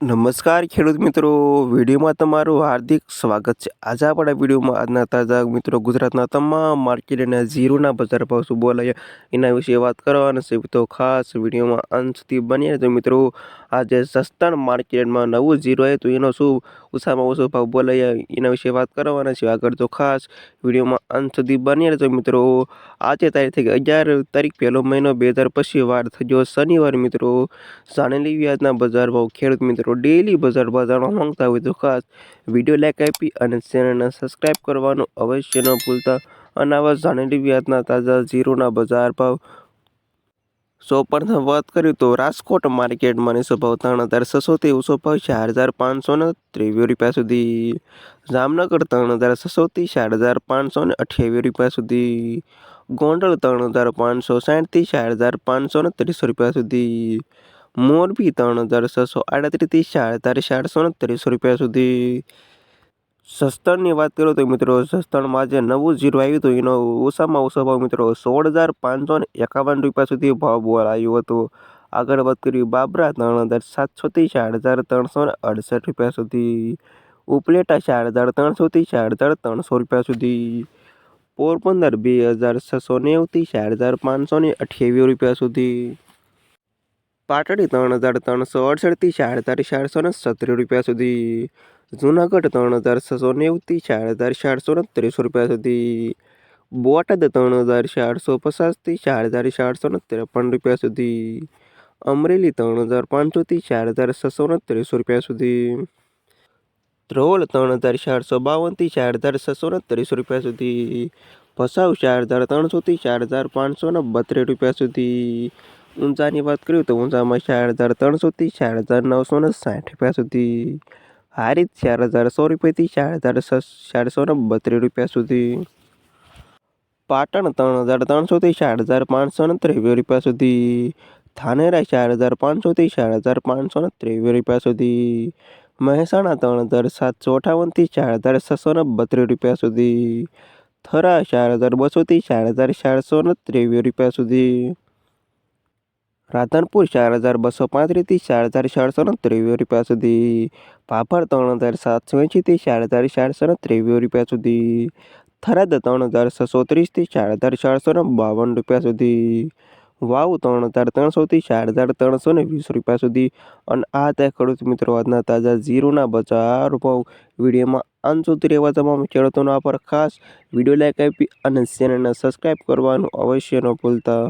નમસ્કાર ખેડૂત મિત્રો, વિડીયોમાં તમારું હાર્દિક સ્વાગત છે. આજે આપણે વિડીયોમાં આજના તાજા મિત્રો ગુજરાતના તમામ માર્કેટ અને ઝીરોના બજાર ભાવ શું બોલાય એના વિશે વાત કરવાના છે તો ખાસ વિડીયોમાં અંત સુધી બની રહેજો મિત્રો. આજે સસ્તાણ માર્કેટમાં નવું ઝીરો આવે તો એનો શું ઓછામાં ઓછો ભાવ બોલાય? એના વિશે વાત કરવાના છે આગળ તો ખાસ વિડીયોમાં અંત સુધી બની રહેજો મિત્રો. આજે તારીખથી અગિયાર તારીખ પહેલો મહિનો બે હજાર પછી વાર થયો. શનિવાર મિત્રો જાણેલી વ્યાજના બજાર ભાવ. ખેડૂત મિત્રો ડેલી બજાર જાણવા માંગતા હોય તો ખાસ વીડિયો લાઈક આપી અને ચેનલને સબસ્ક્રાઈબ કરવાનું અવશ્ય ન ભૂલતા. અને આવા જાણેલી વ્યાજના તાજા ઝીરોના બજાર ભાવ સો પ્રથમ વાત કરીએ તો રાજકોટ માર્કેટમાં સ્વભાવ ભાવ ત્રણ હજાર છસોથી ઊંચો ભાવ ચાર હજાર પાંચસો ને ત્રેવીસ રૂપિયા સુધી. જામનગર ત્રણ હજાર છસોથી ચાર હજાર પાંચસો ને અઠ્યાવીસ રૂપિયા સુધી. ગોંડલ ત્રણ હજાર પાંચસો સાઠથી ચાર હજાર પાંચસો ને ત્રીસો રૂપિયા સુધી. મોરબી ત્રણ હજાર છસો આડત્રીસથી ચાર હજાર ચારસો ને ત્રીસો રૂપિયા સુધી. સસ્તણની વાત કરો તો મિત્રો સસ્તણમાં જે નવું ઝીરો આવ્યું હતું. એનો ઓછામાં ઓછો ભાવ મિત્રો સોળ હજાર પાંચસો ને એકાવન રૂપિયા સુધી ભાવ બોલાયો હતો. આગળ વાત કરી બાબરા ત્રણ હજાર સાતસોથી ચાર હજાર ત્રણસો ને અડસઠ રૂપિયા સુધી. ઉપલેટા ચાર હજાર ત્રણસોથી ચાર હજાર ત્રણસો રૂપિયા સુધી. પોરબંદર બે હજાર છસો નેવુંથી ચાર હજાર પાંચસો ને અઠ્યાવીસ રૂપિયા સુધી. પાટડી ત્રણ હજાર ત્રણસો અડસઠથી ચાર હજાર ચારસો ને સત્તર રૂપિયા સુધી. જુનાગઢ ત્રણ હજાર છસો નેવુંથી ચાર હજાર ચારસો ત્રીસ રૂપિયા સુધી. બોટાદ ત્રણ હજાર ચારસો પચાસથી ચાર હજાર ચારસો ત્રેપન રૂપિયા સુધી. અમરેલી ત્રણ હજાર પાંચસોથી ચાર હજાર છસો ત્રીસ રૂપિયા સુધી. ધ્રોલ ત્રણ હજાર ચારસો બાવનથી ચાર હજાર છસો ત્રીસ રૂપિયા સુધી. ભસાવ ચાર હજાર ત્રણસોથી ચાર હજાર પાંચસો ને બત્રીસ રૂપિયા સુધી. ઊંઝાની વાત કરીએ તો ઊંઝામાં ચાર હજાર ત્રણસોથી ચાર હજાર નવસો ને સાઠ રૂપિયા સુધી. હારીત ચાર હજાર સો રૂપિયાથી ચાર હજાર ચારસો ને બત્રીસ રૂપિયા સુધી. પાટણ ત્રણ હજાર ત્રણસોથી ચાર હજાર પાંચસો ને ત્રેવીસ રૂપિયા સુધી. ધાનેરા ચાર હજાર પાંચસોથી ચાર હજાર પાંચસો ને ત્રેવીસ રૂપિયા સુધી. મહેસાણા ત્રણ હજાર સાતસો અઠાવનથી ચાર હજાર છસો ને બત્રીસ રૂપિયા સુધી. થરા ચાર હજાર બસોથી ચાર હજાર ચારસો ને ત્રેવીસ રૂપિયા સુધી. રાધનપુર ચાર હજાર બસો પાંત્રીસથી ચાર હજાર ચારસો ને ત્રેવીસ રૂપિયા સુધી. ભાભર ત્રણ હજાર સાતસો એંશીથી ચાર હજાર ચારસો ને ત્રેવીસ રૂપિયા સુધી. થરાદ ત્રણ હજાર છસો ત્રીસથી ચાર હજાર ચારસો ને બાવન રૂપિયા સુધી. વાવ ત્રણ હજાર ત્રણસોથી ચાર હજાર ત્રણસો ને વીસ રૂપિયા સુધી. અને આ ત્યાં ખેડૂત મિત્રો આજના તાજા ઝીરોના બજાર ભાવ વિડીયોમાં અંત સુધી રહેવા તમામ ખેડૂતોના પર ખાસ વીડિયો લાઇક આપી અને ચેનલને સબસ્ક્રાઈબ કરવાનું અવશ્ય ન ભૂલતા.